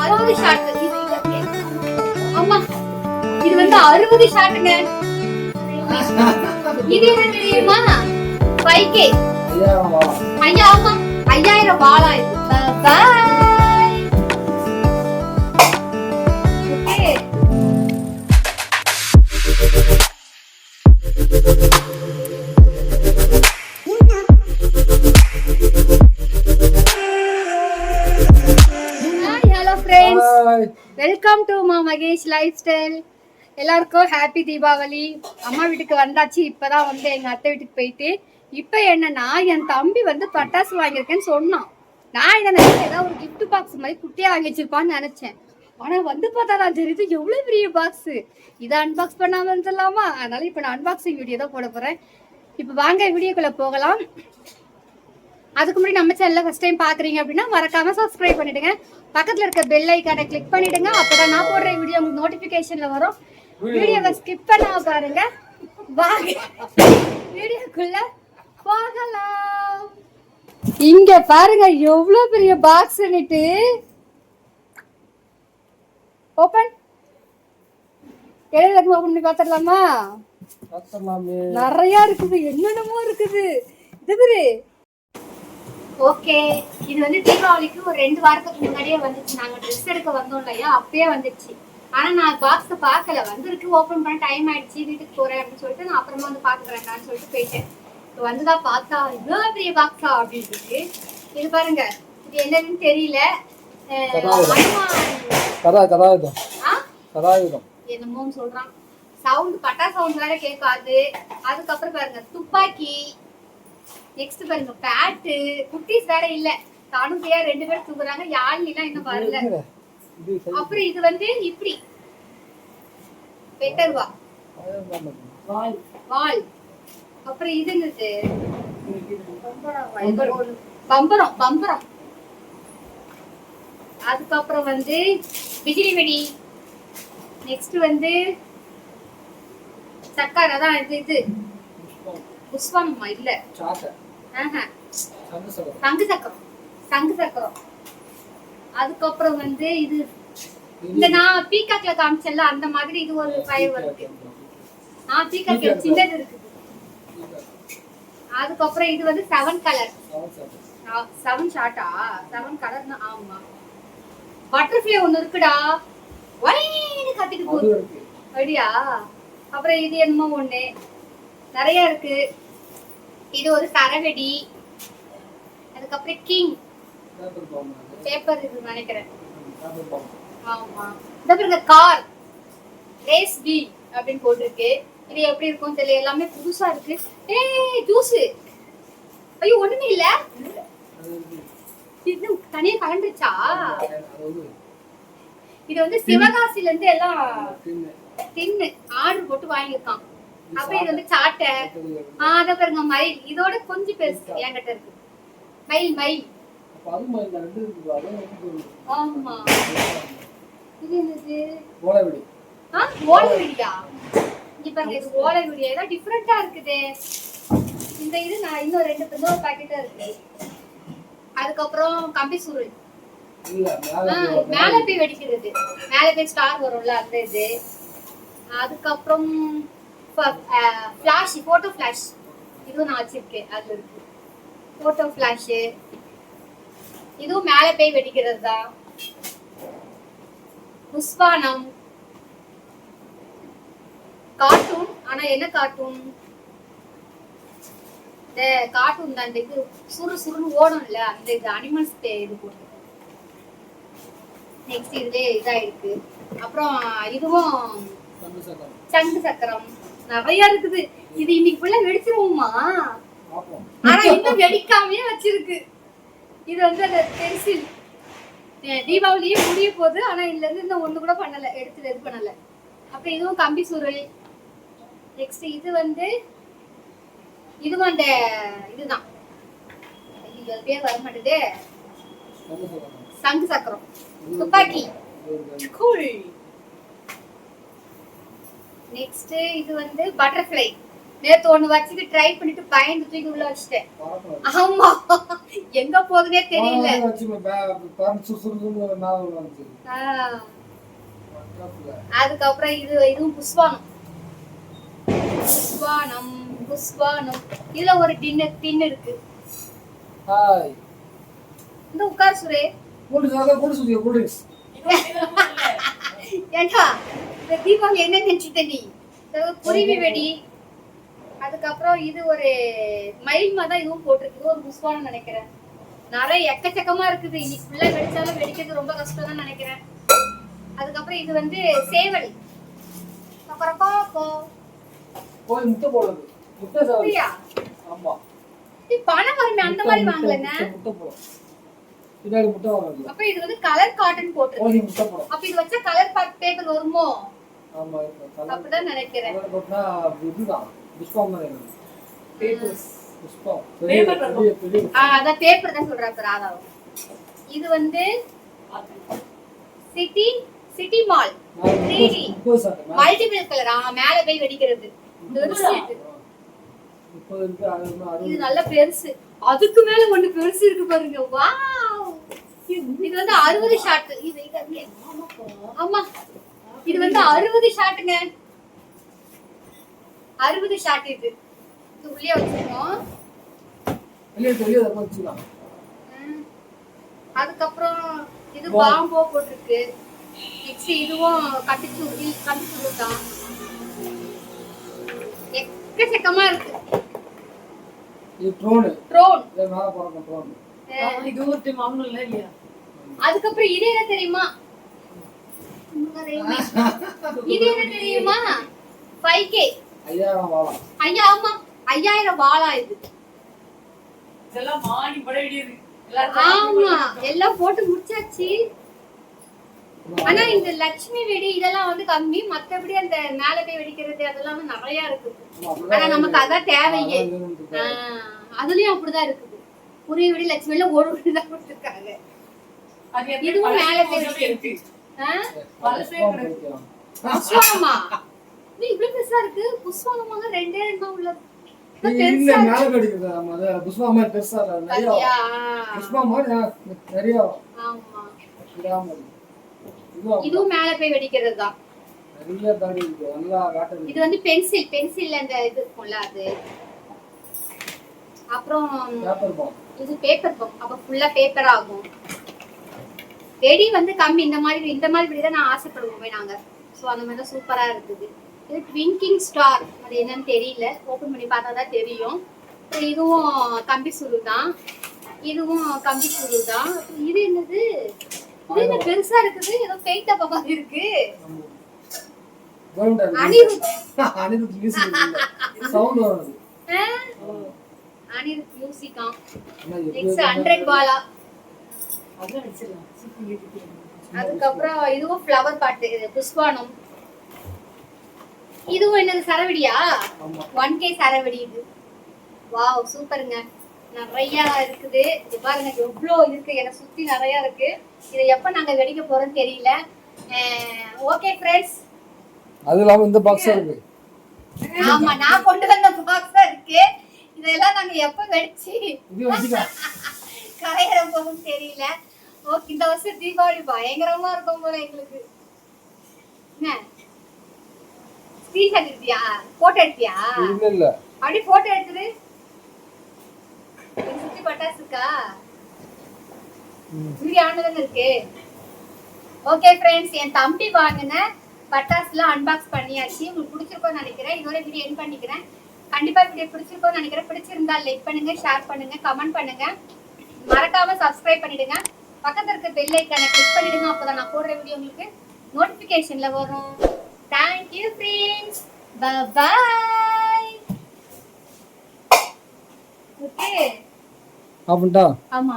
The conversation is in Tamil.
அறுபது ஷாட் அம்மா இது வந்து அறுபது ஷாட்டுங்க இது என்ன தெரியுமா ஃபைவ் கே ஐயா ஆமா ஐயாயிரம் வாழா இது மகேஷ் லைஃப் ஸ்டைல் எல்லாருக்கும் ஹாப்பி தீபாவளி. அம்மா வீட்டுக்கு வந்தாச்சு இப்போதான் வந்து எங்க அத்தை வீட்டுக்கு போயிட்டு இப்போ என்னன்னா என் தம்பி வந்து பட்டாசு வாங்கியிருக்கேன்னு சொன்னான். நான் என்ன நினைச்சேன் ஏதாவது ஒரு கிஃப்ட் பாக்ஸ் மாதிரி குட்டியா வாங்கி வச்சிருப்பான்னு நினைச்சேன். ஆனா வந்து பார்த்தா தான் தெரியுது எவ்வளவு பெரிய பாக்ஸ் இதை அன்பாக்ஸ் பண்ணாம இருந்துடலாமா? அதனால இப்போ நான் அன்பாக்சிங் வீடியோ தான் போட போறேன். இப்போ வாங்க வீடியோக்குள்ள போகலாம். அதுக்கு முன்னாடி நம்ம சேனல்ல ஃபர்ஸ்ட் டைம் பாக்குறீங்க அப்படின்னா மறக்காம சப்ஸ்கிரைப் பண்ணிடுங்க. பக்கத்துல இருக்க பெல் ஐக்கானை கிளிக் பண்ணிடுங்க. அப்பதான் நான் போடுற வீடியோ உங்களுக்கு நோட்டிபிகேஷன்ல வரும். வீடியோவை ஸ்கிப் பண்ணாம பாருங்க. வாங்க. வீடியோக்குள்ள போகலாம். இங்க பாருங்க எவ்வளவு பெரிய பாக்ஸ் ஓபன் எழுதுல ஓபன் பண்ணி பாத்துடலாமா நிறைய இருக்குது. என்னென்னமோ இருக்குது. இது ஓகே இது வந்து தீபாவளிக்கு ஒரு ரெண்டு வாரத்துக்கு முன்னாடியே வந்துச்சு. நாங்க ட்ரெஸ் எடுக்க வந்தோம் இல்லையா? அப்பயே வந்துச்சு. ஆனா நான் பாக்ஸ் பார்க்கல. வந்திருக்கு. ஓபன் பண்ண டைம் ஆயிடுச்சு. வீட்டுக்கு போறேன் அப்படின்னு சொல்லிட்டு நான் அப்புறமா வந்து பாத்துக்கிறேன் சொல்லிட்டு போயிட்டேன். இப்போ வந்துதான் பார்த்தா இவ்வளவு பெரிய பாக்ஸா அப்படின்னு இது பாருங்க. இது என்னன்னு தெரியல. கதா கதாயுதம் ஆ? கதாயுதம் என்னமோன்னு சொல்றான். சவுண்ட் பட்டா சவுண்ட் வேற கேட்காது. அதுக்கப்புறம் பாருங்க. துப்பாக்கி. நெக்ஸ்ட் பாருங்க பேட்டு குட்டீஸ் வேற இல்ல. தானும் பிரியா ரெண்டு பேரும் தூக்குறாங்க யாழ்னிலாம் இன்னும் வரல. அப்புறம் இது வந்து இப்படி. பெட்டர்வா வால். அப்புறம் இது என்னது? பம்பரம். பம்பரம். அதுக்கப்புறம் வந்து பிஜிலி வெடி. நெக்ஸ்ட் வந்து சக்கரை அதான் இது இது. புஷ்பம்மா இல்ல. சாட்டை. சங்கு சக்கரம். சங்கு சக்கரம். அதுக்கப்புறம் வந்து இது இந்த நான் பீகாக்ல காமிச்சேன்ல அந்த மாதிரி இது ஒரு ஃபயர் இருக்கு ஆ பீகாக் சின்னது இருக்குது. அதுக்கப்புறம் இது வந்து செவன் கலர் சவன் சக்கரம். செவன் கலர் ஆமா. பட்டர்ஃப்ளை ஒண்ணு இருக்குடா. ஒயின்னு கத்திட்டு போகுது. இருக்கு. அப்படியா? அப்புறம் இது என்னமோ ஒண்ணு. நிறைய இருக்கு. இது ஒரு சரவெடி. அதுக்கப்புறம் கிங் பேப்பர் இது நினைக்கிறேன். ஆமா. இந்த பாருங்க கார் ரேஸ் பி அப்படின்னு போட்டிருக்கு. இது எப்படி இருக்கும் தெரியல. எல்லாமே புதுசா இருக்கு. ஏய் ஜூஸ் ஐயோ ஒண்ணுமே இல்ல. இது தனியா வந்து இது வந்து சிவகாசில இருந்து எல்லாம் தின்னு. தின்னு. ஆர்டர் போட்டு வாங்கியிருக்கான். அப்புறம் இது வந்து சாட்டை. ஆஹ் அதை அத பாருங்க மயில். இதோட கொஞ்சம் பெருசு என்கிட்ட இருக்கு. மயில் மயில். ஆமா. இது என்னது? ஓலைவெடி ஆ ஓலை இங்க பாருங்க இது ஓலை ஏதோ டிஃபரெண்டா இருக்குது. இந்த இது நான் இன்னும் ரெண்டு இன்னொரு பாக்கெட்டா இருக்கு. அதுக்கப்புறம் கம்பி சுருள். மேல போய் வெடிக்கிறது. மேல போய் ஸ்டார் வரும்ல அந்த இது. அதுக்கப்புறம் ஃபிளாஷ் போட்டோ ஃபிளாஷ் இதுவும் நான் வச்சிருக்கேன் அதுல இருக்கு. போட்டோ ஃபிளாஷ் இதுவும் மேல போய் வெடிக்கிறது? தான் புஷ்பானம். கார்ட்டூன் ஆனா என்ன கார்ட்டூன் இந்த கார்ட்டூன் தான் இந்த இது சுறு சுறுன்னு ஓடும்ல அந்த இது அனிமல்ஸ் இது போட்டு நெக்ஸ்ட் இதுல இதா இருக்கு அப்புறம் இதுவும் சங்கு சக்கரம். நிறைய இருக்குது. இது இன்னைக்கு ஃபுல்லா வெடிச்சிருவோமா. ஆனா இன்னும் வெடிக்காமயே வச்சிருக்கு. இது வந்து அந்த பென்சில் தீபாவளியே முடிய போகுது. ஆனா இதுல இருந்து இன்னும் ஒண்ணு கூட பண்ணல. எடுத்து இது பண்ணல. அப்புறம் இதுவும் கம்பி சுருள். நெக்ஸ்ட் இது வந்து இதுவும் அந்த இதுதான். அது பேர் வர மாட்டேதே சங்கு சக்கரம். துப்பாக்கி. இது. கூல் நெக்ஸ்ட் இது வந்து பட்டர்ஃப்ளை நேத்து ஒண்ணு வச்சுட்டு ட்ரை பண்ணிட்டு பயந்து தூக்கி உள்ள வச்சுட்டேன். ஆமா. எங்க போகுதுனே தெரியல. அதுக்கப்புறம் இது இதுவும் புஷ்வானம் புஷ்வானம் புஷ்வானம் இதுல ஒரு டின்னு டின்னு இருக்கு. ஹாய். இந்த உட்கார் சுரே. ஏண்டா? இந்த தீபாவளி என்ன நினைச்சிட்ட நீ? குருவி வெடி. அதுக்கப்புறம் இது ஒரு மயில் தான் இதுவும் போட்டிருக்கு. ஒரு புஷ்வானம் நினைக்கிறேன். நிறைய எக்கச்சக்கமா இருக்குது. இன்னைக்கு ஃபுல்லா வெடிச்சாலும் வெடிக்கிறது ரொம்ப கஷ்டம் தான் நினைக்கிறேன். அதுக்கப்புறம் இது வந்து சேவல். அப்புறம் பாப்போ முட்டை போடுறது. முட்டை ஆமா. பணம் வருமே அந்த மாதிரி வாங்கலங்க முட்டை, முட்டை போடும். பின்னாடி முட்டை வராது. அப்ப இது வந்து கலர் காட்டன் கோழி முட்டை போடும். அப்ப இது வச்சா கலர் பேப்பர் வருமோ? அப்படிதான் நினைக்கிறேன். கலர் போட்டுனா இதுதான். புஷ்பம் மாதிரி இருக்கும். Papers. புஷ்பம். பெரிய, பெரிய, பெரிய. ஆ, அதான் பேப்பர் தான் சொல்றாரு ராதாவும். இது வந்து சிட்டி சிட்டி மால் நான் த்ரீ முப்பது- முப்பது சாப்பிட்டேன். மல்டிபிள் கலர் ஆ மேல போய் வெடிக்கிறது. இது. நல்ல பெருசு. அதுக்கு மேல ஒண்ணு பெருசு இருக்கு பாருங்க. வாவ் இது வந்து அறுபது ஷாட் இது ஆமா. இது வந்து அறுபது ஷாட்டுங்க. அறுபது ஷாட் இது. இது உள்ளே வச்சிருக்கோம். அதுக்கப்புறம் இது பாம்போ போட்டிருக்கு. நெக்ஸ்ட் இதுவும் கட்டிச்சு கட்டிச்சு தான் எக்கச்சக்கமா இருக்கு. அதுக்கப்புறம் இது என்ன தெரியுமா? இது என்ன தெரியுமா? ஃபைவ் கே ஐயாயிரம் வாழை. ஐயா ஆமா. ஐயாயிரம் வாழா இது. இதெல்லாம் மாடி படையடியுது ஆமா. எல்லாம் போட்டு முடிச்சாச்சு. ஆனா இந்த லட்சுமி வெடி இதெல்லாம் வந்து கம்மி. மத்தபடி அந்த மேல போய் வெடிக்கிறது அதெல்லாம் நிறைய இருக்குது. ஆனா நமக்கு அதான் தேவையே. அதுலயும் அப்படிதான் இருக்குது. புரிய வெடி லட்சுமி எல்லாம் ஒரு வெடி தான் கொடுத்துருக்காங்க இதுவும் மேல போய் இருக்கு நீ இவ்வளவு பெருசா இருக்கு. ரெண்டே ரெண்டு இல்ல, மேல கடிக்குது. அது பெருசா இல்ல, நிறைய. நிறைய. ஆமா. இதுவும் மேல போய் வெடிக்கிறது தான். நிறைய தாடி இருக்கு. நல்லா காட்டுது. இது வந்து பென்சில். பென்சில் அந்த இது இருக்கும்ல அது. அப்புறம் பேப்பர் பாம் இது பேப்பர் பம் அப்ப ஃபுல்லா பேப்பர் ஆகும். வெடி வந்து கம்மி. இந்த மாதிரி இந்த மாதிரி வெடி தான் நான் ஆசைப்படுவோமே நாங்க. ஸோ அந்த மாதிரி தான் சூப்பரா இருக்குது. இது ட்விங்கிங் ஸ்டார் அது என்னன்னு தெரியல. ஓப்பன் பண்ணி பார்த்தா தான் தெரியும் இதுவும் கம்பி சுருள் தான். இதுவும் கம்பி சுருள் தான். இது என்னது? இது என்ன பெருசா இருக்குது? ஏதோ பெயிண்ட் டப்பா மாதிரி இருக்கு. அனிருத். மியூசிக் சவுண்ட் வருது அனிருத் மியூசிக்கா நெக்ஸ்ட் ஹண்ட்ரட் பாலா அதெல்லாம் வச்சிடலாம் சீக்கிரம் ஏத்திட்டு. அதுக்கப்புறம் இதுவும் ஃப்ளவர் பாட்டு இது புஷ்பானம். இதுவும் என்னது சரவெடியா? ஒன் கே சரவெடி இது. வாவ் சூப்பருங்க நிறைய இருக்குது. இது பாருங்க எவ்வளோ இருக்கு. என்னை சுத்தி நிறைய இருக்கு. இதை எப்ப நாங்க வெடிக்க போறோம்னு தெரியல. ஓகே ஃப்ரெண்ட்ஸ் அது இல்லாம இந்த பாக்ஸ் இருக்கு. ஆமா நான் கொண்டு வந்த பாக்ஸ் தான் இருக்கு. இதெல்லாம் நாங்க எப்ப வெடிச்சு கரையிற போகும் தெரியல. ஓகே இந்த வருஷம் தீபாவளி பயங்கரமா இருக்கும் போல எங்களுக்கு. என்ன? ஸ்க்ரீன்ஷாட் எடுத்தியா? போட்டோ எடுத்தியா? இல்ல இல்ல. அப்படி போட்டோ எடுத்துரு சுத்தி பட்டாசு இருக்கா. வீடியோ ஆனதுன்னு இருக்கு. ஓகே ஃப்ரெண்ட்ஸ் என் தம்பி வாங்கின பட்டாசுலாம் அன்பாக்ஸ் பண்ணியாச்சு. உங்களுக்கு பிடிச்சிருக்கோன்னு நினைக்கிறேன். இதோட வீடியோ என் பண்ணிக்கிறேன். கண்டிப்பா வீடியோ பிடிச்சிருக்கோன்னு நினைக்கிறேன். பிடிச்சிருந்தா லைக் பண்ணுங்க ஷேர் பண்ணுங்க கமெண்ட் பண்ணுங்க. மறக்காம சப்ஸ்கிரைப் பண்ணிடுங்க. பக்கத்துல இருக்க பெல் ஐக்கானை கிளிக் பண்ணிடுங்க. அப்பதான் நான் போடுற வீடியோ உங்களுக்கு நோட்டிபிகேஷன்ல வரும். தேங்க்யூ ஃப்ரெண்ட்ஸ் பாய் ஓகே அப்படின்ட்டா ஆமா